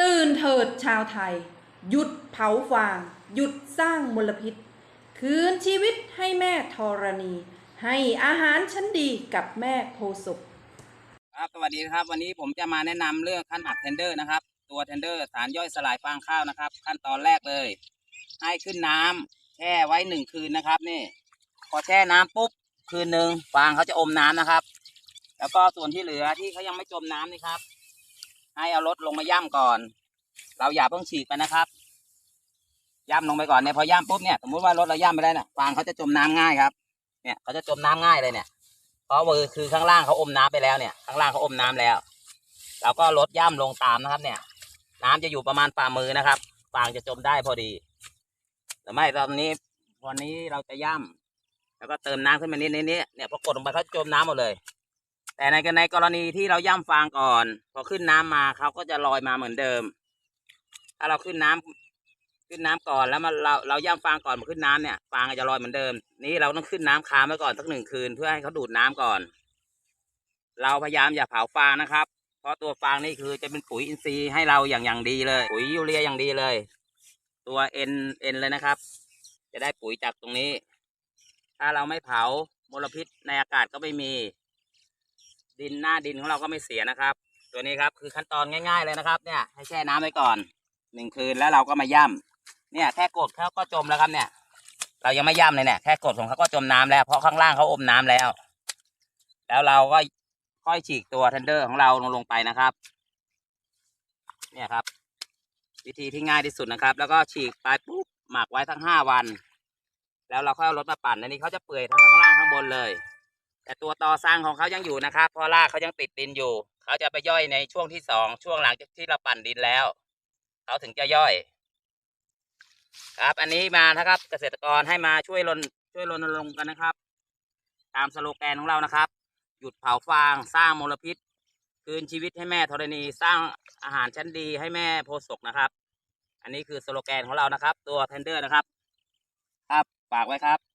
ตื่นเถิดชาวไทย หยุดเผาฟาง หยุดสร้างมลพิษ คืนชีวิตให้แม่ธรณี ให้อาหารชั้นดีกับแม่โพสุครับสวัสดีครับ วันนี้ผมจะมาแนะนำเรื่องขั้นอัดเทนเดอร์นะครับ ตัวเทนเดอร์สารย่อยสลายฟางข้าวนะครับ ขั้นตอนแรกเลย ให้ขึ้นน้ำแช่ไว้หนึ่งคืนนะครับนี่พอแช่น้ำปุ๊บคืนหนึ่งฟางเขาจะอมน้ำนะครับ แล้วก็ส่วนที่เหลือที่เขายังไม่จมน้ำนี่ครับ ให้เอารถลงมาย่ำก่อน เราอย่าเพิ่งฉีกไปนะครับ ย่ำลงไปก่อนเนี่ยพอย่ำปุ๊บเนี่ยสมมติว่ารถเราย่ำไปแล้วนี่ยฟางเขาจะจมน้ำง่ายครับ เนี่ยเขาจะจมน้ำง่ายเลยเนี่ย เพราะมือคือข้างล่างเขาอมน้ำไปแล้วเนี่ยข้างล่างเขาอมน้ำแล้ว เราก็ลดย่ำลงตามนะครับ เนี่ย น้ำจะอยู่ประมาณฝ่ามือนะครับฟางจะจมได้พอดีแต่ไม่ตอนนี้วันนี้เราจะย่ำแล้วก็เติมน้ำขึ้นมานิดนิดนี้เนี่ยพอกดลงไปเขาจมน้ำหมดเลย แต่ในในกรณีที่เราย่ำฟางก่อน พอขึ้นน้ำมาเขาก็จะลอยมาเหมือนเดิม ถ้าเราขึ้นน้ำขึ้นน้ำก่อนแล้วมาเราเราย่ำฟางก่อนมาขึ้นน้ำเนี่ยฟางจะลอยเหมือนเดิม นี่เราต้องขึ้นน้ำค้างไว้ก่อนสักหนึ่งคืนเพื่อให้เขาดูดน้ำก่อน เราพยายามอย่าเผาฟางนะครับ เพราะตัวฟางนี่คือจะเป็นปุ๋ยอินทรีย์ให้เราอย่างอย่างดีเลย ปุ๋ยยูเรียอย่างดีเลย ตัวเอ็นเอ็นเลยนะครับ จะได้ปุ๋ยจากตรงนี้ ถ้าเราไม่เผามลพิษในอากาศก็ไม่มี ดินหน้าดินของเราก็ไม่เสียนะครับ ตัวนี้ครับคือขั้นตอนง่ายๆเลยนะครับ เนี่ยให้แช่น้ำไว้ก่อนหนึ่งคืนแล้วเราก็มาย่ำเนี่ยแค่กดเขาก็จมแล้วครับเนี่ย เรายังไม่ย่ำเลยเนี่ยแค่กดของเขาก็จมน้ำแล้วเพราะข้างล่างเขาอมน้ำแล้ว แล้วเราก็ค่อยฉีกตัวเทนเดอร์ของเราลงลงไปนะครับ เนี่ยครับ วิธีที่ง่ายที่สุดนะครับ แล้วก็ฉีกไปปุ๊บหมักไว้ทั้งห้าวัน แล้วเราค่อยเอารถมาปั่นอันนี้เขาจะเปื่อยทั้งข้างล่างข้างบนเลย แต่ตัวตอสร้างของเขายังอยู่นะครับเพราะรากเขายังติดดินอยู่ เขาจะไปย่อยในช่วงที่สองช่วงหลังจากที่เราปั่นดินแล้ว เขาถึงจะย่อย ครับอันนี้มานะครับ เกษตรกรให้มาช่วยรณช่วยรณรงค์กันนะครับ ตามสโลแกนของเรานะครับ หยุดเผาฟางสร้างมลพิษ คืนชีวิตให้แม่ธรณีสร้างอาหารชั้นดีให้แม่โพธิ์ศกนะครับ อันนี้คือสโลแกนของเรานะครับ ตัวเทนเดอร์นะครับ ครับฝากไว้ครับ